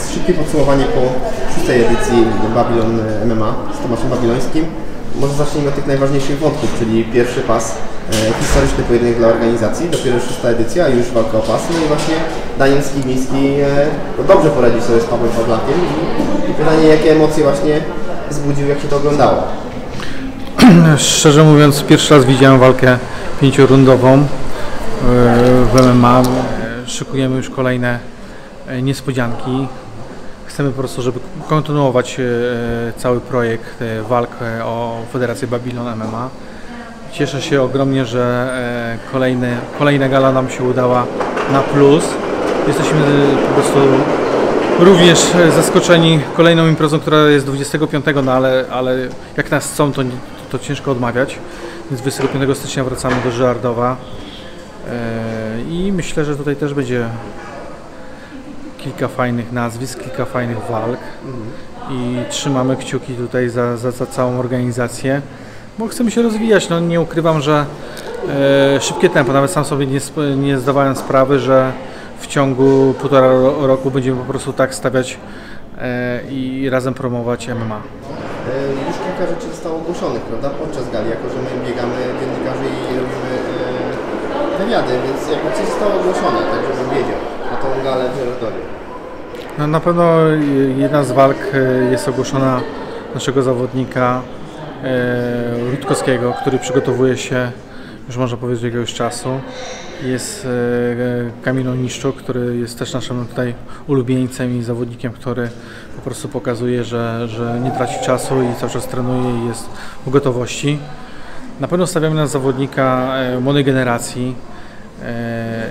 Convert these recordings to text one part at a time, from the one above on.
więc szybkie podsumowanie po szóstej edycji Babylon MMA z Tomaszem Babilońskim. Może zacznijmy od tych najważniejszych wątków, czyli pierwszy pas, e, historyczny pojedynek dla organizacji, dopiero szósta edycja, już walka o pas. No i właśnie Daniel Skibiński e, no dobrze poradził sobie z Pawłem Pawlakiem i, i pytanie, jakie emocje właśnie wzbudził, jak się to oglądało. Szczerze mówiąc, pierwszy raz widziałem walkę pięciorundową e, w MMA. E, Szykujemy już kolejne e, niespodzianki. Chcemy po prostu, żeby kontynuować e, cały projekt e, walk o Federację Babylon MMA. Cieszę się ogromnie, że e, kolejne, kolejna gala nam się udała na plus. Jesteśmy po prostu również zaskoczeni kolejną imprezą, która jest 25, no ale, ale jak nas chcą, to, to ciężko odmawiać. Więc 25 stycznia wracamy do Żardowa i myślę, że tutaj też będzie kilka fajnych nazwisk, kilka fajnych walk i trzymamy kciuki tutaj za, za, za całą organizację, bo chcemy się rozwijać. No, nie ukrywam, że e, szybkie tempo, nawet sam sobie nie, nie zdawałem sprawy, że w ciągu półtora ro- roku będziemy po prostu tak stawiać e, i razem promować MMA. E, Już kilka rzeczy zostało ogłoszonych, prawda, podczas gali, jako że my biegamy dziennikarzy i robimy e, wywiady, więc jakby coś zostało ogłoszone, tak żebym wiedział na tą galę w Żerardowie. No, na pewno jedna z walk e, jest ogłoszona naszego zawodnika e, Rutkowskiego, który przygotowuje się, już można powiedzieć, jakiegoś czasu. Jest e, Kamil Niszczuk, który jest też naszym tutaj ulubieńcem i zawodnikiem, który po prostu pokazuje, że, że nie traci czasu i cały czas trenuje i jest w gotowości. Na pewno stawiamy na zawodnika e, młodej generacji e,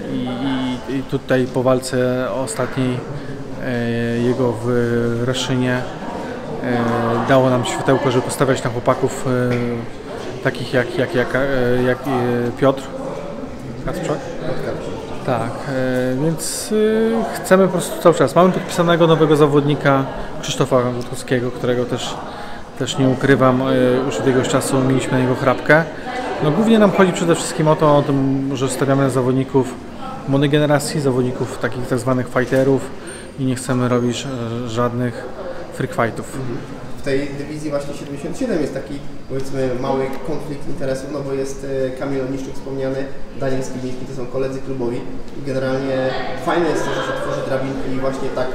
i, tutaj po walce ostatniej e, jego w Raszynie dało nam światełko, żeby postawiać na chłopaków takich jak, jak, jak, jak Piotr Kacprzak. Tak, więc chcemy po prostu cały czas. Mamy podpisanego nowego zawodnika Krzysztofa Rutkowskiego, którego też, też nie ukrywam, e, już od jakiegoś czasu mieliśmy na niego chrapkę. No, głównie nam chodzi przede wszystkim o to, o tym, że stawiamy na zawodników młodej generacji, zawodników takich tak zwanych fighterów i nie chcemy robić e, żadnych freak fightów. W tej dywizji właśnie 77 jest taki powiedzmy mały konflikt interesów, no bo jest e, Kamil Oniszczuk wspomniany, Daniel Skibiński, to są koledzy klubowi generalnie fajne jest to, że się tworzy drabinki i właśnie tak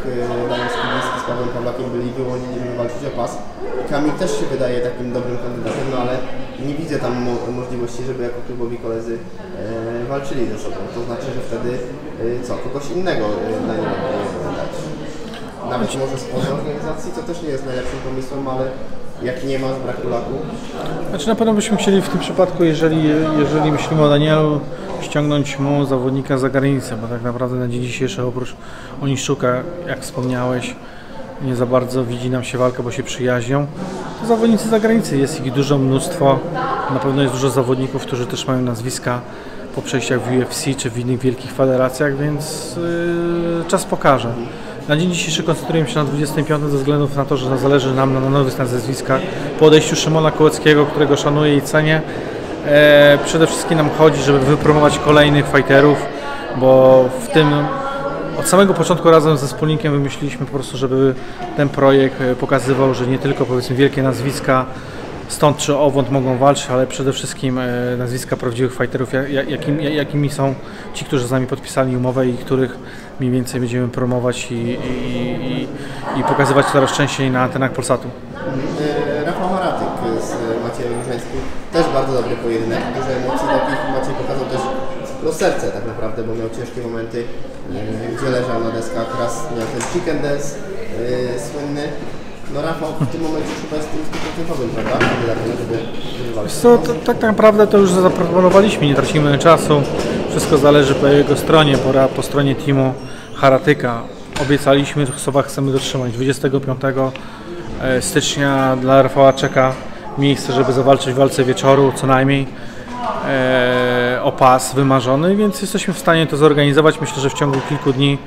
Daniel Skibiński z Pawłem Pawlakiem byli wyłonieni, żeby walczyć o pas. Kamil też się wydaje takim dobrym kandydatem, no ale nie widzę tam mo możliwości, żeby jako klubowi koledzy e, walczyli ze sobą. To znaczy, że wtedy e, co, kogoś innego e, na nie dać. Nawet może spoza organizacji, co też nie jest najlepszym pomysłem, ale jak nie ma z braku laku, Znaczy na pewno byśmy chcieli w tym przypadku, jeżeli, jeżeli myślimy o Danielu, ściągnąć mu zawodnika za granicę, bo tak naprawdę na dzień dzisiejszy oprócz Oniszczuka, jak wspomniałeś, nie za bardzo widzi nam się walka, bo się przyjaźnią. To zawodnicy za granicę, jest ich dużo mnóstwo. Na pewno jest dużo zawodników, którzy też mają nazwiska po przejściach w UFC czy w innych wielkich federacjach, więc yy, czas pokaże. Na dzień dzisiejszy koncentrujemy się na 25 ze względu na to, że zależy nam na na nowych nazwiskach. Po odejściu Szymona Kołeckiego, którego szanuję i cenię, e, przede wszystkim nam chodzi, żeby wypromować kolejnych fighterów, bo w tym od samego początku razem ze wspólnikiem wymyśliliśmy po prostu, żeby ten projekt e, pokazywał, że nie tylko powiedzmy wielkie nazwiska stąd czy owąd mogą walczyć, ale przede wszystkim e, nazwiska prawdziwych fighterów, ja- ja- jakim, ja- jakimi są ci, którzy z nami podpisali umowę i których mniej więcej będziemy promować i, i, i, i pokazywać coraz częściej na antenach Polsatu. E, Rafał Maratyk z Maciejem Różańskim. Też bardzo dobry pojedynek, dużo takich. Maciej pokazał też no, serce tak naprawdę, bo miał ciężkie momenty, e, gdzie leżał na deskach. Raz miał ten chicken dance e, słynny. No Rafał w tym momencie chyba jest tym stuprocentowym, prawda? Co, to, tak naprawdę to już zaproponowaliśmy, nie tracimy czasu. Wszystko zależy po jego stronie, po, po stronie teamu Haratyka. Obiecaliśmy, że słowa chcemy dotrzymać. 25 e, stycznia dla Rafała czeka miejsce, żeby zawalczyć w walce wieczoru co najmniej e, o pas wymarzony, więc jesteśmy w stanie to zorganizować. Myślę, że w ciągu kilku dni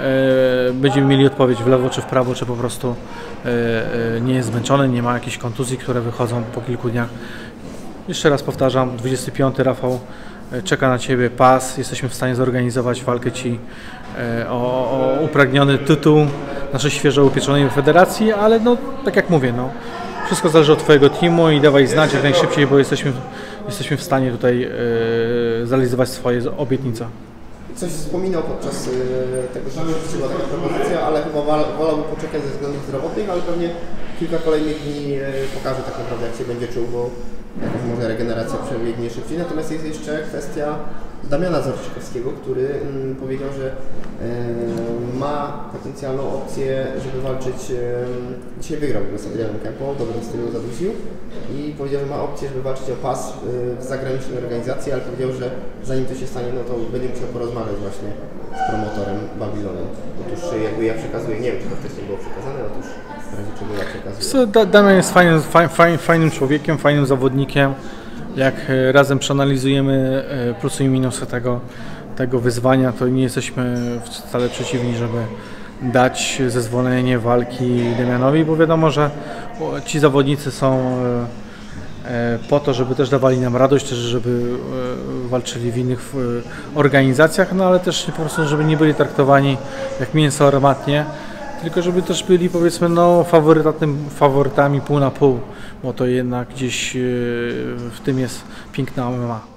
e, będziemy mieli odpowiedź w lewo czy w prawo, czy po prostu e, e, nie jest zmęczony, nie ma jakichś kontuzji, które wychodzą po kilku dniach. Jeszcze raz powtarzam, 25 Rafał czeka na Ciebie pas. Jesteśmy w stanie zorganizować walkę Ci o, o upragniony tytuł naszej świeżo upieczonej federacji, ale no, tak jak mówię, no, wszystko zależy od Twojego teamu i dawaj znać jak najszybciej, bo jesteśmy, jesteśmy w stanie tutaj e, zrealizować swoje obietnice. Coś wspominał podczas y, tego, że przyszła taka propozycja, ale chyba wol- wolałby poczekać ze względów zdrowotnych, ale pewnie kilka kolejnych dni y, pokaże tak naprawdę jak się będzie czuł, bo jakoś może regeneracja przebiegnie szybciej. Natomiast jest jeszcze kwestia Damiana Zorczykowskiego, który mm, powiedział, że y, ma potencjalną opcję, żeby walczyć. y, Dzisiaj wygrał z Adrianem Kempo, w dobrym stylu zadusił i powiedział, że ma opcję, żeby walczyć o pas y, w zagranicznej organizacji, ale powiedział, że zanim to się stanie, no to będzie musiał porozmawiać właśnie z promotorem Babilonem. Otóż jakby ja przekazuję, nie wiem czy to wcześniej było przekazane, otóż razie Damian jest fajnym, faj, faj, fajnym człowiekiem, fajnym zawodnikiem. Jak e, razem przeanalizujemy e, plusy i minusy tego, tego wyzwania, to nie jesteśmy wcale przeciwni, żeby dać zezwolenie walki Damianowi, bo wiadomo, że ci zawodnicy są e, po to, żeby też dawali nam radość, też żeby walczyli w innych organizacjach, no ale też po prostu, żeby nie byli traktowani jak mięso armatnie, tylko żeby też byli powiedzmy no, faworytami pół na pół, bo to jednak gdzieś e, w tym jest piękna MMA.